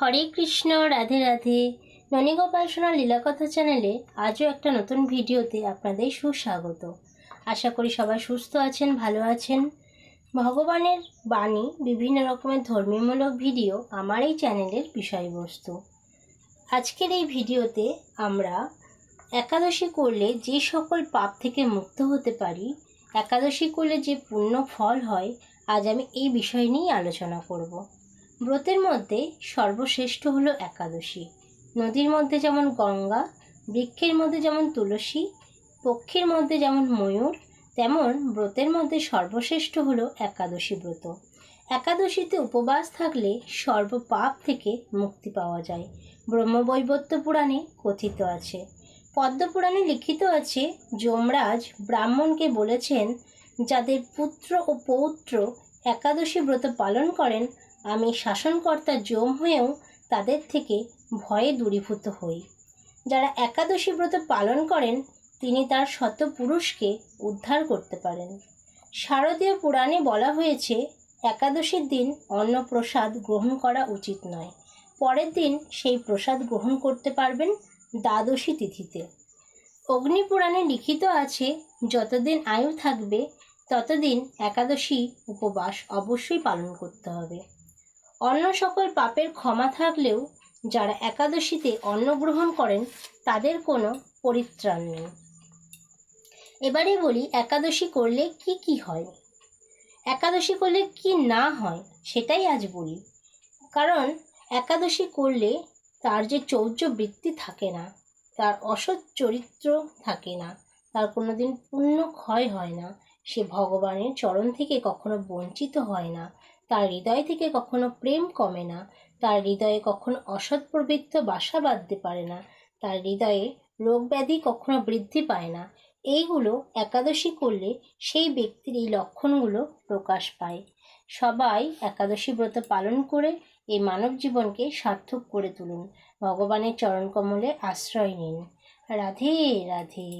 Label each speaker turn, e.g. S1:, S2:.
S1: হরে কৃষ্ণ, রাধে রাধে। ননীগোপাল সোনা লীলাকথা চ্যানেলে আজও একটা নতুন ভিডিওতে আপনাদের সুস্বাগত। আশা করি সবাই সুস্থ আছেন, ভালো আছেন। ভগবানের বাণী বিভিন্ন রকমের ধর্মীয়মূলক ভিডিও আমার এই চ্যানেলের বিষয়বস্তু। আজকের এই ভিডিওতে আমরা একাদশী করলে যে সকল পাপ থেকে মুক্ত হতে পারি, একাদশী করলে যে পূর্ণ ফল হয়, আজ আমি এই বিষয় নিয়েই আলোচনা করব। ব্রতের মধ্যে সর্বশ্রেষ্ঠ হলো একাদশী। নদীর মধ্যে যেমন গঙ্গা, বৃক্ষের মধ্যে যেমন তুলসী, পক্ষীর মধ্যে যেমন ময়ূর, তেমন ব্রতের মধ্যে সর্বশ্রেষ্ঠ হলো একাদশী ব্রত। একাদশীতে উপবাস থাকলে সর্বপাপ থেকে মুক্তি পাওয়া যায়। ব্রহ্মবৈবত্য পুরাণে কথিত আছে। পদ্মপুরাণে লিখিত আছে, যমরাজ ব্রাহ্মণকে বলেছেন, যাদের পুত্র ও পৌত্র একাদশী ব্রত পালন করেন, আমি শাসনকর্তা যম হয়েও তাদের থেকে ভয়ে দূরীভূত হই। যারা একাদশী ব্রত পালন করেন, তিনি তার শত পুরুষকে উদ্ধার করতে পারেন। শারদীয় পুরাণে বলা হয়েছে, একাদশীর দিন অন্ন প্রসাদ গ্রহণ করা উচিত নয়। পরের দিন সেই প্রসাদ গ্রহণ করতে পারবেন দ্বাদশী তিথিতে। অগ্নিপুরাণে লিখিত আছে, যতদিন আয়ু থাকবে ততদিন একাদশী উপবাস অবশ্যই পালন করতে হবে। অন্য সকল পাপের ক্ষমা থাকলেও যারা একাদশীতে অন্ন গ্রহণ করেন, তাদের কোনো পরিত্রাণ নেই। এবারে বলি, একাদশী করলে কি কি হয়? একাদশী করলে কি না হয়, সেটাই আজ বলি। কারণ, একাদশী করলে তার যে চৌর্য বৃত্তি থাকে না, তার অসৎ চরিত্র থাকে না, তার কোনো দিন পুণ্য ক্ষয় হয় না সে ভগবানের চরণ থেকে কখনো বঞ্চিত হয় না। তার হৃদয় থেকে কখনো প্রেম কমে না। তার হৃদয়ে কখনো অসৎ প্রবৃত্ত বাসা বাঁধতে পারে না। তার হৃদয়ে রোগ ব্যাধি কখনো বৃদ্ধি পায় না। এইগুলো একাদশী করলে সেই ব্যক্তির এই লক্ষণগুলো প্রকাশ পায়। সবাই একাদশী ব্রত পালন করে এই মানব জীবনকে সার্থক করে তুলুন। ভগবানের চরণ কমলে আশ্রয় নিন। রাধে রাধে।